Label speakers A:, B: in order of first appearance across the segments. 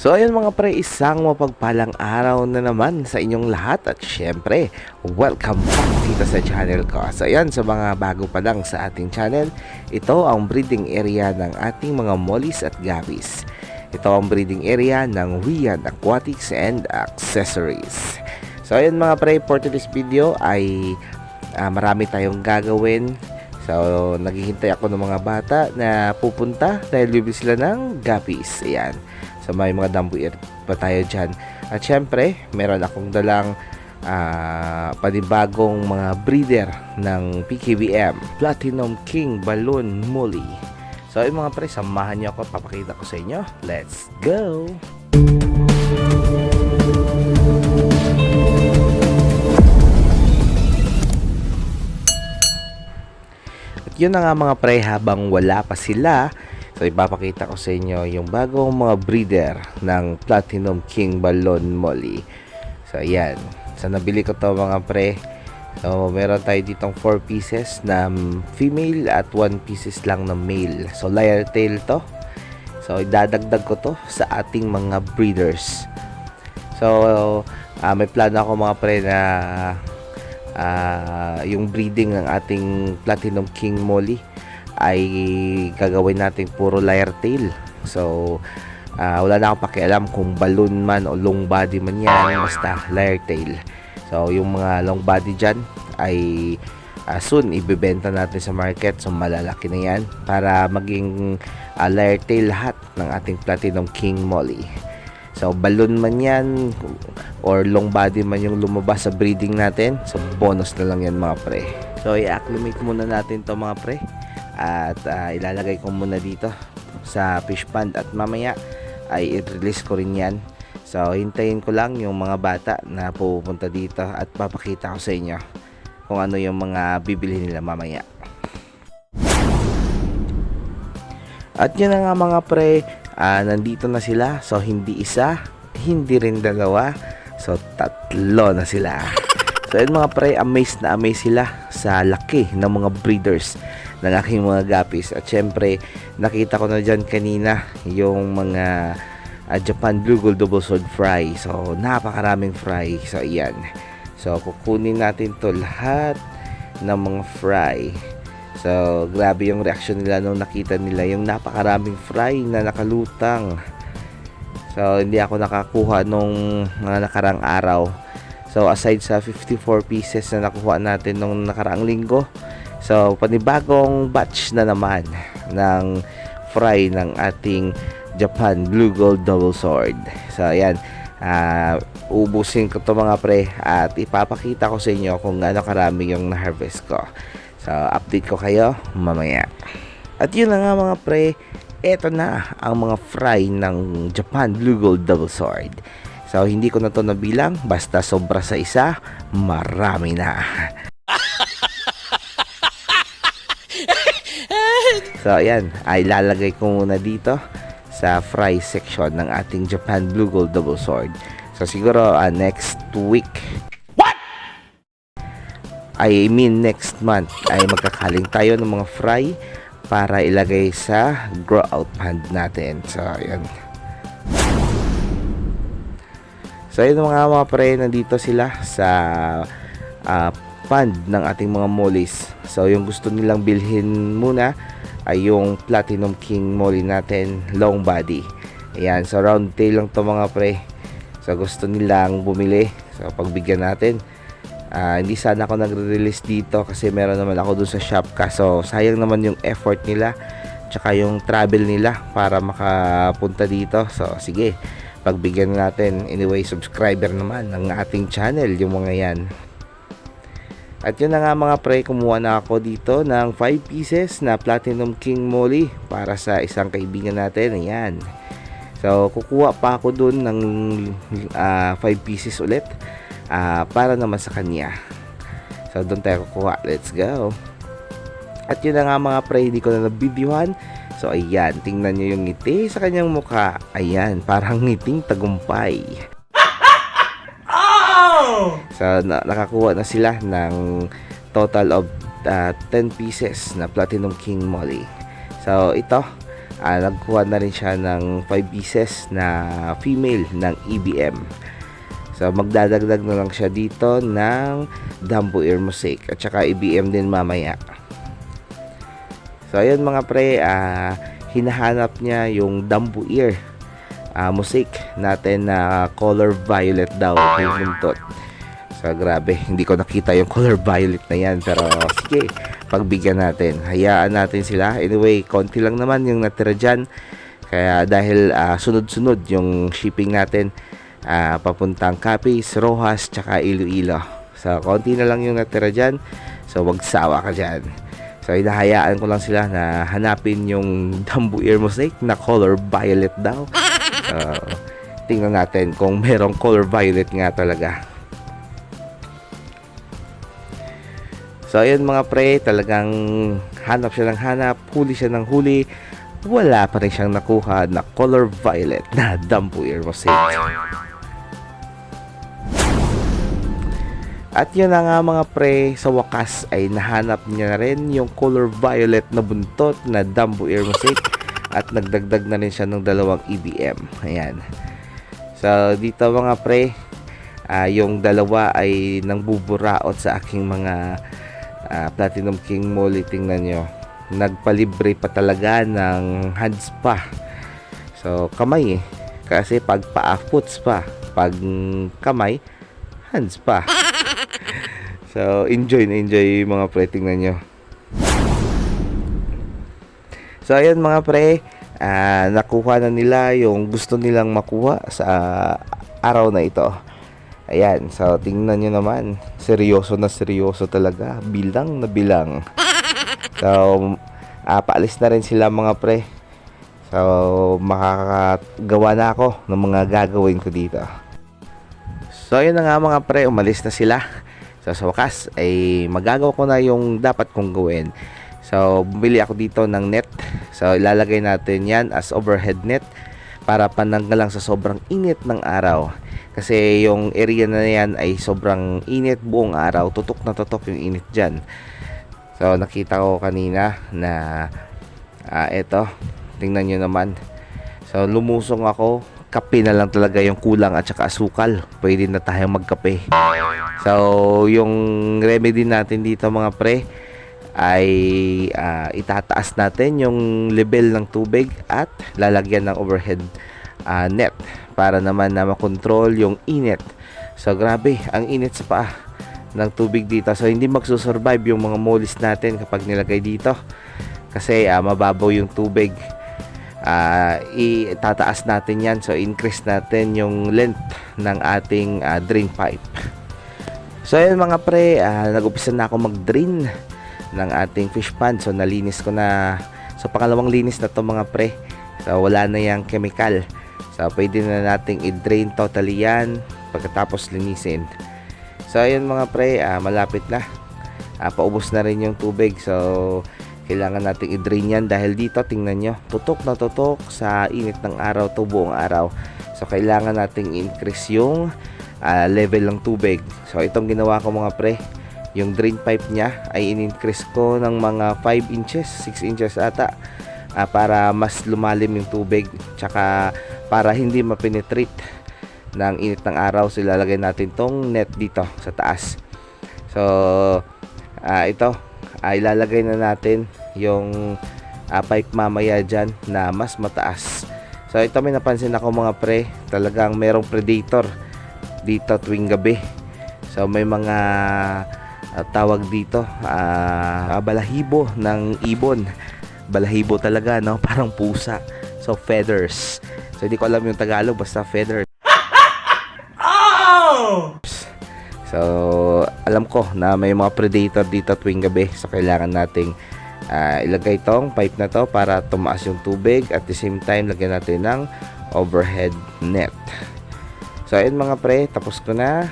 A: So ayun mga pre, isang mapagpalang araw na naman sa inyong lahat at syempre, welcome back dito sa channel ko. So ayan, sa mga bago pa lang sa ating channel, ito ang breeding area ng ating mga mollies at guppies. Ito ang breeding area ng Rian Aquatics and Accessories. So ayun mga pre, for today's video ay ah, marami tayong gagawin. So naghihintay ako ng mga bata na pupunta dahil bibili sila ng guppies. Ayan. So may mga dambuir pa tayo dyan. At syempre, meron akong dalang ah, panibagong mga breeder ng PKBM. Platinum King Balloon Molly. So yung mga pre, samahan niyo ako. Papakita ko sa inyo. Let's go! At yun na nga mga pre, habang wala pa sila, so ipapakita ko sa inyo yung bagong mga breeder ng Platinum King Balloon Molly. So ayan, so nabili ko to mga pre. So meron tayo ditong 4 pieces na female at 1 pieces lang na male. So layer tail to. So idadagdag ko to sa ating mga breeders. So ah, may plano ako mga pre na ah, yung breeding ng ating Platinum King Molly ay gagawin natin puro layer tail. So, ah, wala na akong pakialam kung balloon man o long body man yan, basta layer tail. So, yung mga long body dyan ay ah, soon ibebenta natin sa market. So, malalaki na yan para maging ah, layer tail lahat ng ating Platinum King Molly. So, balloon man yan or long body man yung lumabas sa breeding natin. So, bonus na lang yan mga pre. So, i-acclimate muna natin to mga pre. At ah, ilalagay ko muna dito sa fish pond at mamaya ay i-release ko rin yan. So, hintayin ko lang yung mga bata na pupunta dito at papakita ko sa inyo kung ano yung mga bibili nila mamaya. At yun na nga mga pre, ah, nandito na sila. So, hindi isa, hindi rin dalawa. So, tatlo na sila. So, yun mga pre, amazed na amazed sila sa laki ng mga breeders ng aking mga guppies. At syempre, nakita ko na dyan kanina yung mga ah, Japan Blue Gold Double Sword Fry. So, napakaraming fry. So, ayan. So, kukunin natin to lahat ng mga fry. So, grabe yung reaction nila nung nakita nila yung napakaraming fry na nakalutang. So, hindi ako nakakuha nung mga nakarang araw. So, aside sa 54 pieces na nakuha natin nung nakaraang linggo, so, panibagong batch na naman ng fry ng ating Japan Blue Gold Double Sword. So, ayan. Ah, ubusin ko to mga pre at ipapakita ko sa inyo kung gaano karami yung na-harvest ko. So, update ko kayo mamaya. At yun na nga mga pre, eto na ang mga fry ng Japan Blue Gold Double Sword. So, hindi ko na to nabilang, basta sobra sa isa, marami na. so, ayan, ay lalagay ko muna dito sa fry section ng ating Japan Blue Gold Double Sword. So, siguro ah, next week, I mean next month ay magkakaling tayo ng mga fry para ilagay sa grow out pond natin. So, ayan. So, yun mga mga pre, nandito sila sa ah, pond ng ating mga mollies. So, yung gusto nilang bilhin muna ay yung Platinum King molly natin, long body. Ayan, so round tail lang to mga pre. So, gusto nilang bumili. So, pagbigyan natin. Ah, hindi sana ako nagre-release dito kasi meron naman ako dun sa shop kaso sayang naman yung effort nila tsaka yung travel nila para makapunta dito so sige pagbigyan natin anyway subscriber naman ng ating channel yung mga yan at yun na nga mga pre kumuha na ako dito ng 5 pieces na Platinum King Molly para sa isang kaibigan natin ayan so kukuha pa ako dun ng 5 pieces ulit ah, para naman sa kanya. So, doon tayo kukuha. Let's go. At yun na nga mga pre, hindi ko na nabidyohan. So, ayan. Tingnan nyo yung ngiti sa kanyang mukha. Ayan. Parang ngiting tagumpay. So, na- nakakuha na sila ng total of ah, 10 pieces na Platinum King Molly. So, ito ah, nagkuha na rin siya ng 5 pieces na female ng EBM. So magdadagdag na lang siya dito ng Dumbo Ear Mosaic at saka EBM din mamaya. So ayun mga pre, ah, hinahanap niya yung Dumbo Ear ah, Mosaic natin na color violet daw yung buntot. So grabe, hindi ko nakita yung color violet na yan pero sige, pagbigyan natin. Hayaan natin sila. Anyway, konti lang naman yung natira dyan. Kaya dahil ah, sunod-sunod yung shipping natin ah, papuntang Capiz, Rojas, tsaka Iloilo. So konti na lang yung natira dyan. So wag sawa ka dyan. So inahayaan ko lang sila na hanapin yung Dumbo Ear Mosaic na color violet daw. So tingnan natin kung merong color violet nga talaga. So ayun mga pre, talagang hanap siya ng hanap, huli siya ng huli. Wala pa rin siyang nakuha na color violet na Dumbo Ear Mosaic. At yun na nga mga pre, sa wakas ay nahanap niya na rin yung color violet na buntot na Dumbo Ear Mosaic at nagdagdag na rin siya ng dalawang EBM. Ayan. So dito mga pre, ah, yung dalawa ay nang buburaot sa aking mga ah, Platinum King Molly. Tingnan nyo. Nagpalibre pa talaga ng hands pa. So kamay eh. Kasi pag paa, foots pa. Pag kamay, hands pa. So, enjoy na enjoy mga pre. Tingnan nyo. So, ayan mga pre. ah, nakuha na nila yung gusto nilang makuha sa araw na ito. Ayan. So, tingnan nyo naman. Seryoso na seryoso talaga. Bilang na bilang. So, ah, paalis na rin sila mga pre. So, makakagawa na ako ng mga gagawin ko dito. So, ayun na nga mga pre, umalis na sila. So, sa wakas, ay magagawa ko na yung dapat kong gawin. So, bumili ako dito ng net. So, ilalagay natin yan as overhead net para pananggal lang sa sobrang init ng araw. Kasi yung area na yan ay sobrang init buong araw. Tutok na tutok yung init dyan. So, nakita ko kanina na ah eto, tingnan nyo naman. So, lumusong ako. Kape na lang talaga yung kulang at saka asukal. Pwede na tayong magkape. So, yung remedy natin dito mga pre ay ah, itataas natin yung level ng tubig at lalagyan ng overhead ah, net para naman na makontrol yung init. So, grabe, ang init sa paa ng tubig dito. So, hindi magsusurvive yung mga mollies natin kapag nilagay dito. Kasi ah, mababaw yung tubig ah itataas natin yan. So increase natin yung length ng ating ah, drain pipe. So ayun mga pre ah, nag-upisa na ako mag-drain ng ating fish pond. So nalinis ko na. So pangalawang linis na to mga pre. So wala na yung chemical. So pwede na nating i-drain totally yan pagkatapos linisin. So ayun mga pre ah, malapit na. Ah, paubos na rin yung tubig. So kailangan nating i-drain yan dahil dito tingnan nyo tutok na tutok sa init ng araw to buong araw. So kailangan nating increase yung ah, level ng tubig. So itong ginawa ko mga pre yung drain pipe niya ay in-increase ko ng mga 5 inches 6 inches ata ah, para mas lumalim yung tubig tsaka para hindi mapenetrate ng init ng araw. So ilalagay natin tong net dito sa taas. So ah, ito ah, ilalagay na natin yung ah, pipe mamaya dyan na mas mataas. So ito may napansin ako mga pre, talagang merong predator dito tuwing gabi. So may mga ah, tawag dito, ah, balahibo ng ibon. Balahibo talaga no, parang pusa. So feathers. So hindi ko alam yung Tagalog basta feathers. So, alam ko na may mga predator dito tuwing gabi. So, kailangan nating ah, ilagay tong pipe na to para tumaas yung tubig. At the same time, lagyan natin ng overhead net. So, ayun mga pre, tapos ko na.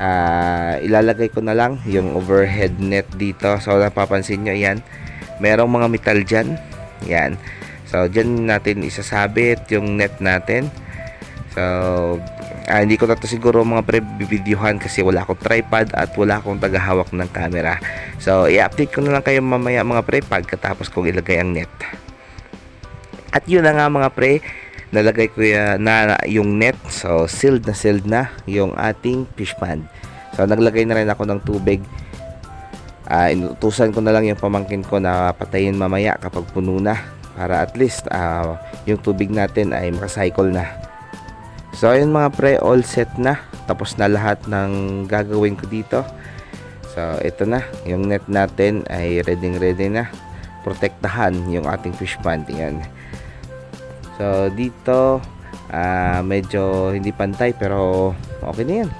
A: Ah, ilalagay ko na lang yung overhead net dito. So, napapansin nyo, yan. Merong mga metal dyan. Yan. So, dyan natin isasabit yung net natin. So, ah, hindi ko na to siguro mga pre bibidyohan kasi wala akong tripod at wala akong tagahawak ng camera. So, i-update ko na lang kayo mamaya mga pre pagkatapos kong ilagay ang net. At yun na nga mga pre, nalagay ko ya- na, yung net. So sealed na sealed na yung ating fish pond. So naglagay na rin ako ng tubig. Ah, inutusan ko na lang yung pamangkin ko na patayin mamaya kapag puno na para at least ah, yung tubig natin ay makacycle na. So ayun mga pre, all set na. Tapos na lahat ng gagawin ko dito. So ito na, yung net natin ay ready ready na. Protektahan yung ating fish pond. Yan. So dito ah, medyo hindi pantay pero okay na yan.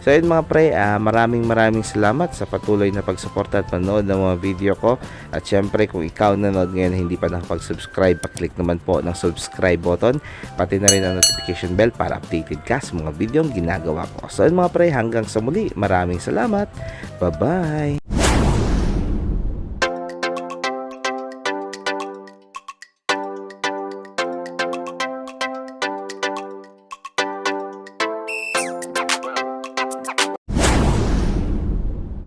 A: So yun mga pre, ah, maraming maraming salamat sa patuloy na pagsuporta at panood ng mga video ko. At syempre kung ikaw nanood ngayon hindi pa nakapag-subscribe, pa-click naman po ng subscribe button. Pati na rin ang notification bell para updated ka sa mga video ginagawa ko. So yun mga pre, hanggang sa muli, maraming salamat. Bye-bye!